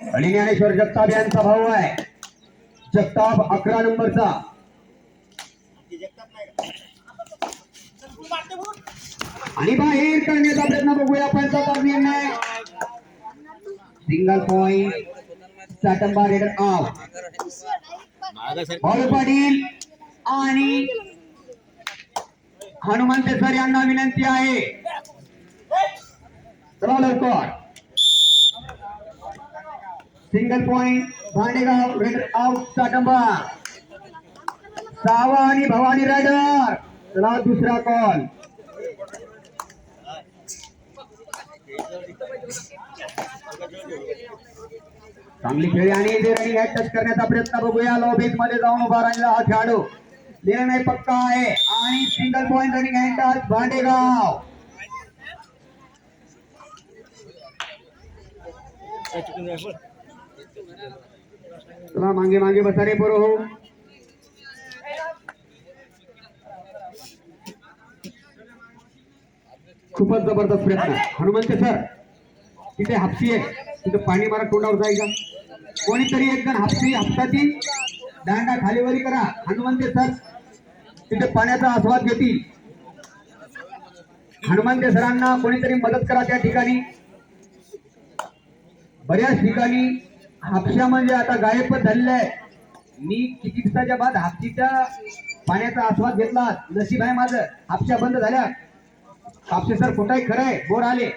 आणि ज्ञानेश्वर जगताप यांचा भाऊ आहे. जगताप अकरा नंबरचा. आणि बाहेर काढण्याचा प्रयत्न बघूया. पंचावन्न निर्णय single point Satamba raider Patil आणि हनुमंत सर यांना विनंती आहे. चला लवकर. Single point Bhandegaon raider out Satamba सावा आणि भवानी रायडर चला दुसरा कॉल चांगली खेळी आणि टच करण्याचा प्रयत्न बघूया. लो मध्ये जाऊन उभा राहिला हा खेळाडू. निर्णय पक्का आहे. आणि सिंगल पॉइंट रनिंग हॅट भांडेगाव. चला मागे मागे बसा रे बरो हो. खूपच जबरदस्त प्रयत्न. हनुमंत सर तिथे हापसी आहे. तिथे पाणी मारा तोंडावर जायचं कोणीतरी एक जण हापसी हापसाची दांडा खालीवरी करा. हनुमंत सर तिथे पाण्याचा आस्वाद घेतील. हनुमंत सरांना कोणीतरी मदत करा त्या ठिकाणी. बऱ्याच ठिकाणी हापशा म्हणजे आता गायबच झालेलं आहे मी किती दिवसाच्या बाद हापशीच्या पाण्याचा आस्वाद घेतला. नशीब आहे माझं. हापशा बंद झाल्या. हापशे सर कुठाही खरं आहे? बोर आले.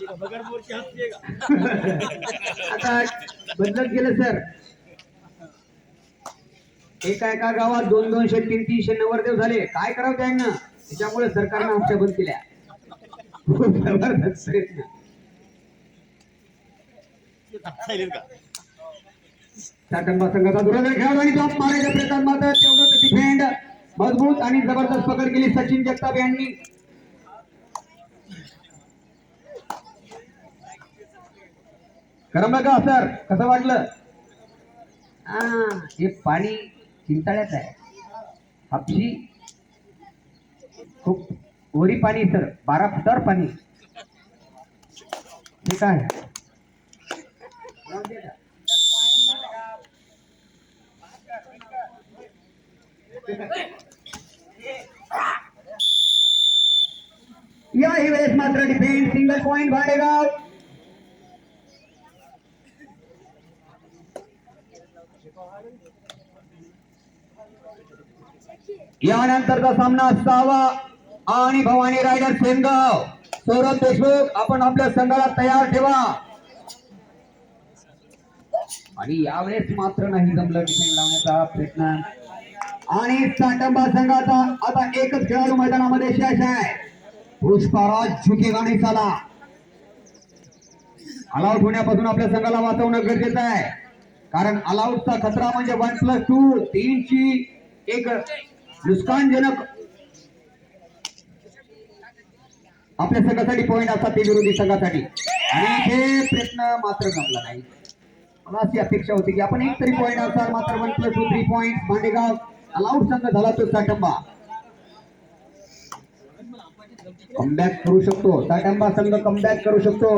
आता बदलत गेलं सर. एका एका गावात दोन दोनशे तीन तीनशे नवरदेव झाले. काय करावं त्यांना? त्याच्यामुळे सरकारनं आमच्या बंद केल्या. संघाचा दुराचा खेळाडू आणि टॉप मारायच्या प्रयत्नात मात्र मजबूत आणि जबरदस्त पकड केली सचिन जगताप यांनी. करमलं का सर? कसं वाटलं? हा हे पाणी चिंताळ्यात आहे. हापशी खूप ओरी पाणी सर. बारा फुटावर पाणी. ठीक आहे. याही वेळेस मात्र डिफेन्स सिंगल पॉइंट भाडेगाव यानंतरचा सामना सहावा आणि भवानी रायडर सेनगाव सौरभ देशमुख आपण आपल्या संघाला तयार ठेवा. आणि यावेळेस मात्र नाही जमलं डिफेंड लावण्याचा प्रयत्न. आणि साटंबा संघाचा आता एकच खेळाडू मैदानामध्ये शेष आहे. पुष्पराज झुके गाणी चाला ऑलआउट होण्यापासून आपल्या संघाला वाचवणं गरजेचं आहे. कारण अलाउटचा खतरा म्हणजे वन प्लस टू तीनची एक नुकसानजनक. आपल्या संघासाठी पॉईंट असतात ते विरोधी संघासाठी. आणि हे प्रयत्न मात्र जमला नाही. मला अशी अपेक्षा होती की आपण एक तरी पॉईंट असाल मात्र one plus two three point Bhandegaon allowed संघ झाला तो साटंबा कमबॅक करू शकतो. साटंबा संघ कमबॅक करू शकतो.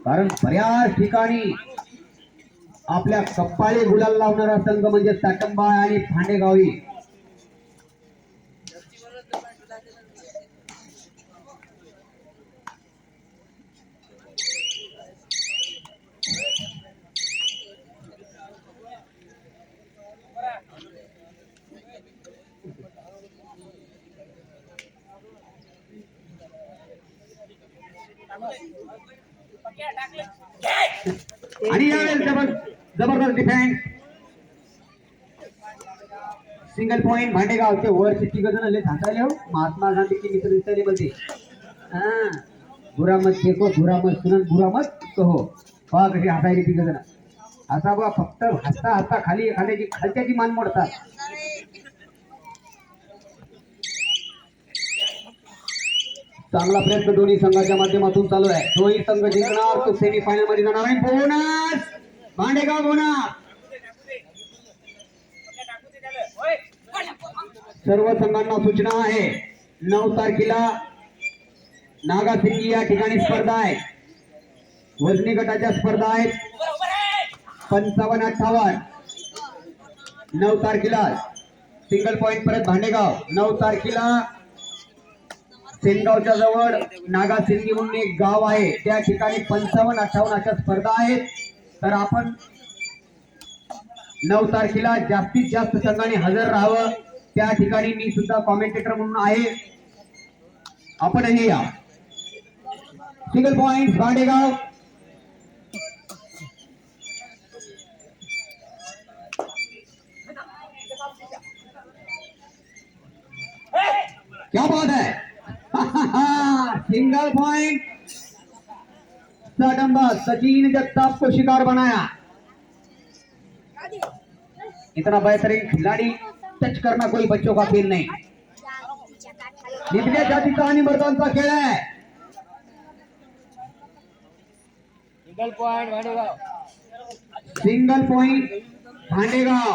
कारण बऱ्याच ठिकाणी आपल्या कप्पाळे गुलाल लावणारा संघ म्हणजे साटंबाळ आणि फांडेगावी आणि यावेळेस जबर जबरदस्त सिंगल पॉइंट भांडेगाव ते वर सिटी गजन आले सांगायला हो. महात्मा गांधी की मित्र दिसले मध्ये हा. बुरा मत देखो बुरा मत सुनन बुरा मत कहो. पहा कशी हसायली ती गजन असा बा फक्त हसता हसता खाली एखाद्याची खालच्याची मान मोडतात. चांगला प्रयत्न दोन्ही संघाच्या माध्यमातून चालू आहे. दोन्ही संघ जिंकणार तो सेमी फायनलमध्ये जाणार आहे बोनस भांडेगाव बोना सर्व संघांना सूचना आहे. नऊ तारखेला नागासिंगी या ठिकाणी स्पर्धा आहे. वजनी गटाच्या स्पर्धा आहेत. पंचावन्न अठ्ठावन्न. नऊ तारखेला सिंगल पॉइंट परत भांडेगाव. नऊ तारखेला सेनगावच्या जवळ नागासिंगी म्हणून एक गाव आहे. त्या ठिकाणी पंचावन्न अठ्ठावन्न अशा स्पर्धा आहेत. तर आपण नऊ तारखेला जास्तीत जास्त संघाने हजर राहावं. त्या ठिकाणी मी सुद्धा कॉमेंटेटर म्हणून आहे. आपणही या. सिंगल पॉइंट भांडेगाव क्या बात है? सिंगल पॉइंट सडम्बा सचिन जगताप को शिकार बनाया. इतना बेहतरीन खिलाड़ी टच करना कोई बच्चों का खेल नहीं. जितने मर्दांचा खेळ आहे single point Bhandegaon single point Bhandegaon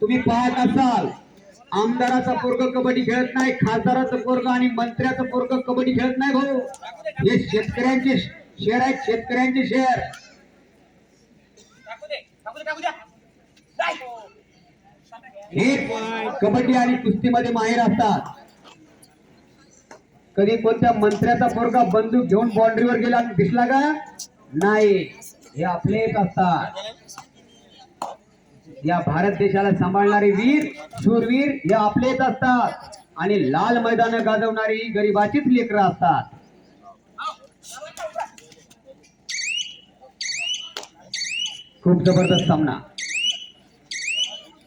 तुम्ही पाहत असाल आमदाराचा पोरग कबड्डी खेळत नाही खासदाराचं पोरग आणि मंत्र्याचं पोरग कबड्डी खेळत नाही भाऊ. हे शेतकऱ्यांचे शेअर आहेत शेतकऱ्यांचे शेअर. हे कबड्डी आणि कुस्तीमध्ये माहेर असतात. कधी कोणत्या मंत्र्याचा पोरगा बंदूक घेऊन बाउंड्रीवर गेला आणि दिसला का? नाही. हे आपलेच असतात. या भारत देशाला सांभाळणारे वीर शूरवीर हे आपलेच असतात. आणि लाल मैदान गाजवणारी गरिबाचीच लेकरं असतात. खूप जबरदस्त सामना.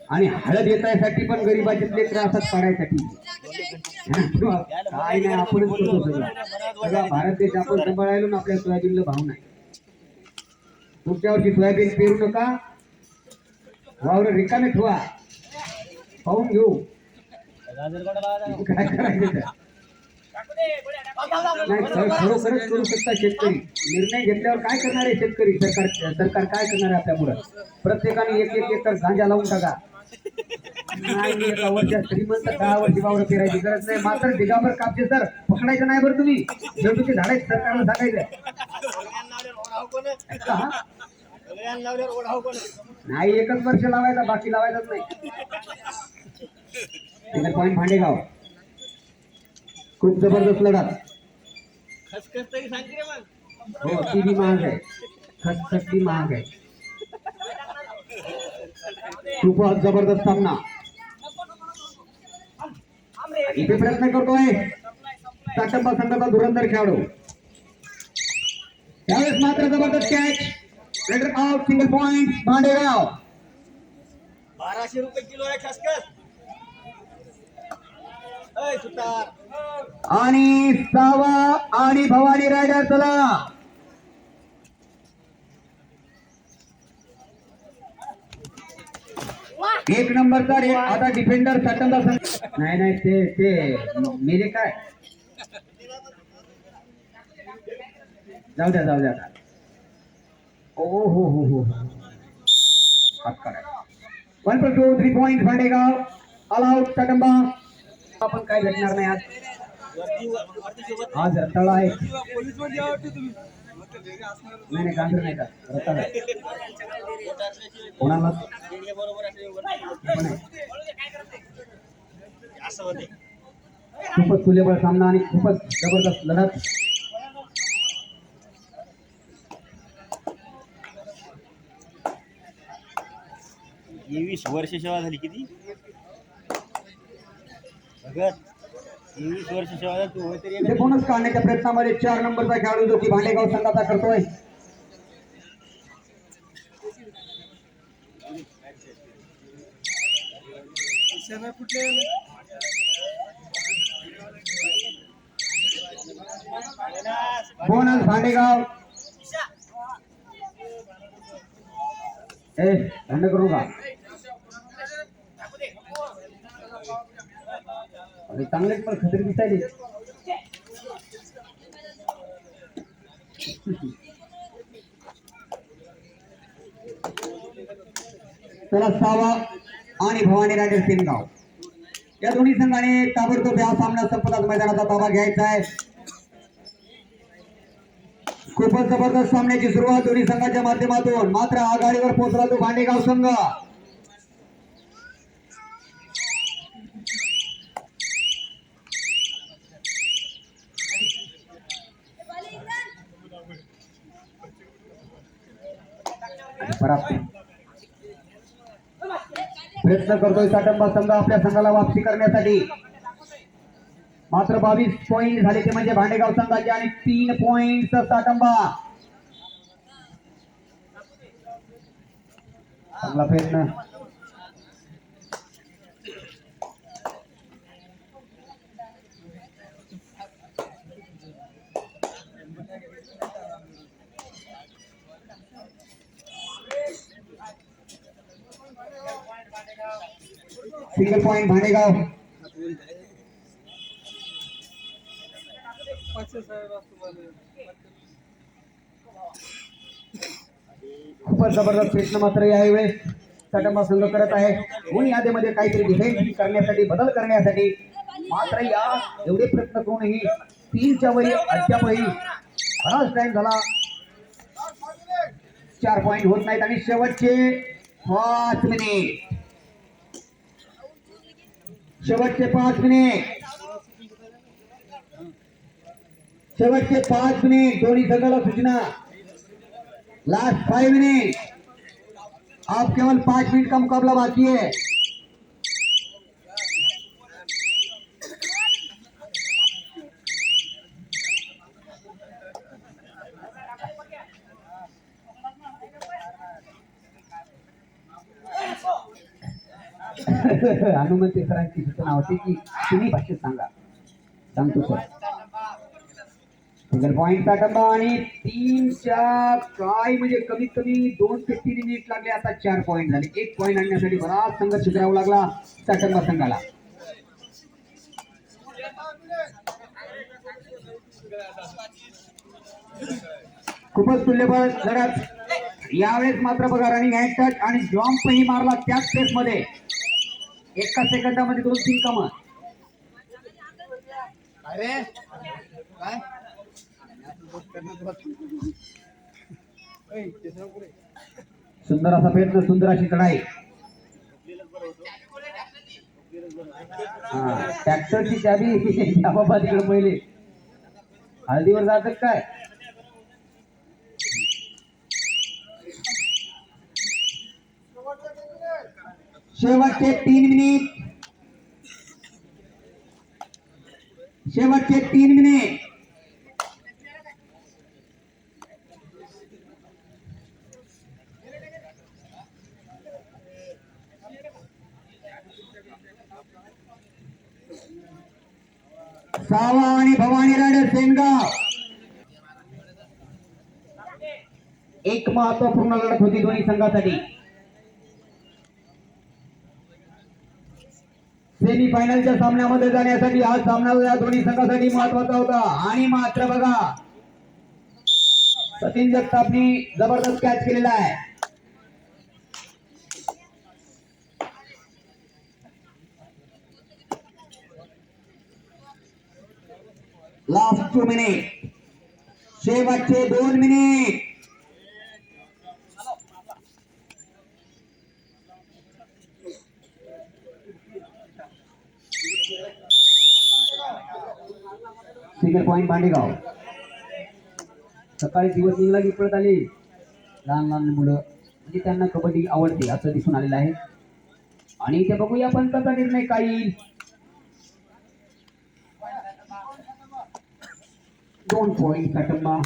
आणि हळद येतायसाठी पण गरीबाचे लेकरं असतात पाडायसाठी काय नाही आपण सगळा भारत देश आपण सांभाळायलो ना आपल्या सोयाबीनला भाव नाही. पुढच्या वर्षी सोयाबीन पेरू नका. वावर रिकामे ठेवा. पाहून घेऊ. काय करायचं? खरोखरच करू शकता शेतकरी. निर्णय घेतल्यावर काय करणार आहे शेतकरी? सरकार सरकार काय करणार आहे आपल्या पुढं प्रत्येकाने एक एक एकर गांजा लावून टाका. नाही श्रीमंत दहा वर्षी वावर पेरायची गरज नाही. मात्र दिगावर कापचे सर पकडायचं नाही बरं तुम्ही. शेवटचे झाड आहेत सरकारला सांगायचं का? नाही एकच वर्ष लावायचा बाकी लावायचाच नाही. पॉईंट भांडेगाव. खूप जबरदस्त मग हो ती बी महाग आहे. खसखस बी महाग आहे खूपच जबरदस्त सामना इथे प्रयत्न करतोय. साटंबा संघाचा धुरंधर खेळाडू. त्यावेळेस मात्र जबरदस्त catch raider out single point Bhandegaon बाराशे रुपये किलो आहे खसखस. सुतार. आणि सावा आणि भवानी रायडर चला. एक नंबरचा रे आता डिफेंडर सटंबा नाही नाही ते ते मेरे काय? जाऊ द्या जाऊ द्या. ओ हो हो हो, हो. हात काढा. वन पर two three point Bhandegaon all out Satamba आपण काय भेटणार नाही आज. आज रताळा आहे. नाही नाही गांधीर नाही का? रताळा कोणाला? खूपच तुलेबळ सामना आणि खूपच जबरदस्त लढत. तेवीस वर्ष सेवा झाली किती? बोनस काढण्याच्या प्रयत्नामध्ये चार नंबरचा खेळाडू जो की भांडेगाव संघाचा करतोय. बोनस भांडेगाव. ए बंद करू का? आणि चांगले पण खत्री दिसायली. सावा आणि भवानी राजे सिंगाव या दोन्ही संघाने ताबडतोब या सामना संपतात मैदानाचा ताबा घ्यायचा आहे. खूपच जबरदस्त सामन्याची सुरुवात दोन्ही संघाच्या माध्यमातून. मात्र आघाडीवर पोहोचला तो भांडेगाव संघ. प्रयत्न साटंबा संघ संघाला वापसी करण्यासाठी. मात्र बावीस पॉइंट संघाचे आणि तीन पॉइंट साटंबा चांगला प्रयत्न. सिंगल पॉइंट भाणेगाव खूपच जबरदस्त प्रयत्न मात्र यावेळेस सटंबा संघ करत आहे. म्हणून यादीमध्ये काहीतरी डिझाईन करण्यासाठी बदल करण्यासाठी मात्र या एवढे प्रयत्न करूनही तीनच्या वरी अद्यापही बराच टाइम झाला. चार पॉईंट होत नाहीत आणि शेवटचे पाच मिनिट शेवटचे पाच मिनिट. शेवटचे पाच मिनिट. दोन्ही संघाला सूचना. लास्ट फाइव मिनिट आप केवल पांच मिनट का मुकाबला बाकी है? हनुमंती सरांची सूचना होती की तुम्ही भाषेत सांगा. सांगतो सर. सिंगल पॉइंट साठवला आणि तीनच्या काय म्हणजे कमीत कमी दोन ते तीन मिनिट लागले आता चार पॉईंट झाले. एक पॉईंट आणण्यासाठी बराच संघर्ष करावा लागला. साठंबा संघाला. खूपच तुल्यबळ लढत. यावेळेस मात्र बघा रनिंग हँड टच आणि जॉम्पही मारला त्याच स्पेस मध्ये. एका सेकंदामध्ये दोन तीन कामं. अरे काय? सुंदर असा प्रयत्न सुंदर अशी चढाई हा ट्रॅक्टरची चाबी. बाबा तिकडे पहिले. हळदीवर जात काय? शेवटचे तीन मिनिट. शेवटचे तीन मिनिट. सावा आणि भवानी राडे सेनगाव एक महत्त्वपूर्ण लढत होती दोन्ही संघासाठी. सेमीफायनलच्या सामन्यामध्ये जाण्यासाठी आज सामना या दोन्ही संघासाठी महत्त्वाचा होता. आणि मात्र बघा सचिन जगतापनी जबरदस्त कॅच केलेला आहे. लास्ट टू मिनिट शेवटचे दोन मिनिट सिंगल भांडेगाव. सकाळी दिवस निघला की पळत आले. लहान लहान मुलं. म्हणजे त्यांना कबड्डी आवडते असं दिसून आलेलं आहे. आणि इथे बघूया पंचाचा निर्णय काय येईल दोन पॉइंट कटंबा